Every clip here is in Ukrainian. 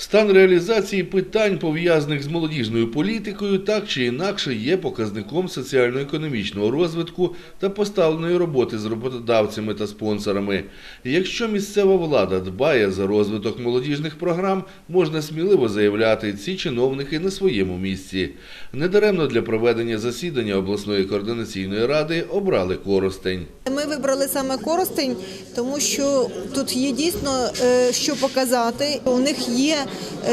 Стан реалізації питань, пов'язаних з молодіжною політикою, так чи інакше є показником соціально-економічного розвитку та поставленої роботи з роботодавцями та спонсорами. Якщо місцева влада дбає за розвиток молодіжних програм, можна сміливо заявляти, ці чиновники на своєму місці. Недаремно для проведення засідання обласної координаційної ради обрали Коростень. Ми вибрали саме Коростень, тому що тут є дійсно е, що показати. У них є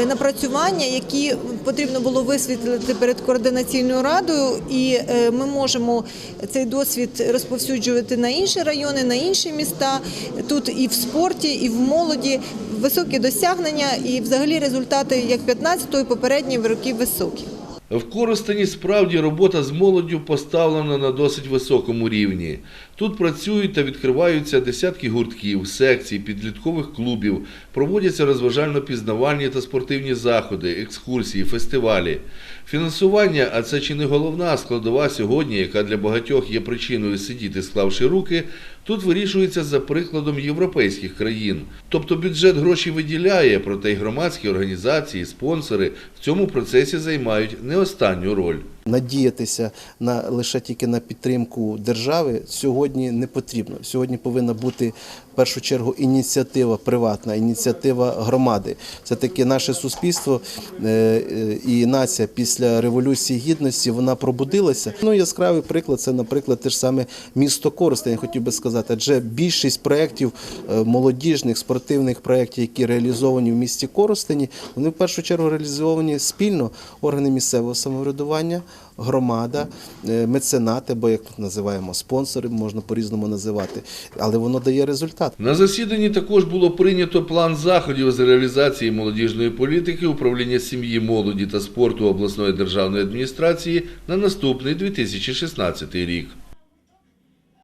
напрацювання, які потрібно було висвітлити перед координаційною радою, і е, ми можемо цей досвід розповсюджувати на інші райони, на інші міста. Тут і в спорті, і в молоді високі досягнення, і взагалі результати як 15-го, і попередні роки високі. В Коростені справді робота з молоддю поставлена на досить високому рівні. Тут працюють та відкриваються десятки гуртків, секцій, підліткових клубів, проводяться розважально-пізнавальні та спортивні заходи, екскурсії, фестивалі. Фінансування, а це чи не головна складова сьогодні, яка для багатьох є причиною сидіти, склавши руки, тут вирішується за прикладом європейських країн. Тобто бюджет гроші виділяє, проте й громадські організації, спонсори в цьому процесі займають не останню роль. Надіятися на лише тільки на підтримку держави сьогодні не потрібно. Сьогодні повинна бути в першу чергу ініціатива приватна, ініціатива громади. Це таки наше суспільство е, е, і нація після революції гідності вона пробудилася. Ну яскравий приклад це, наприклад, те ж саме місто Коростень. Хотів би сказати, адже більшість проєктів е, молодіжних спортивних проєктів, які реалізовані в місті Коростені, вони в першу чергу реалізовані спільно органи місцевого самоврядування громада, е, меценати, бо як тут називаємо спонсори, можна по-різному називати, але воно дає результат. На засіданні також було прийнято план заходів з реалізації молодіжної політики управління сім'ї, молоді та спорту обласної державної адміністрації на наступний 2016 рік.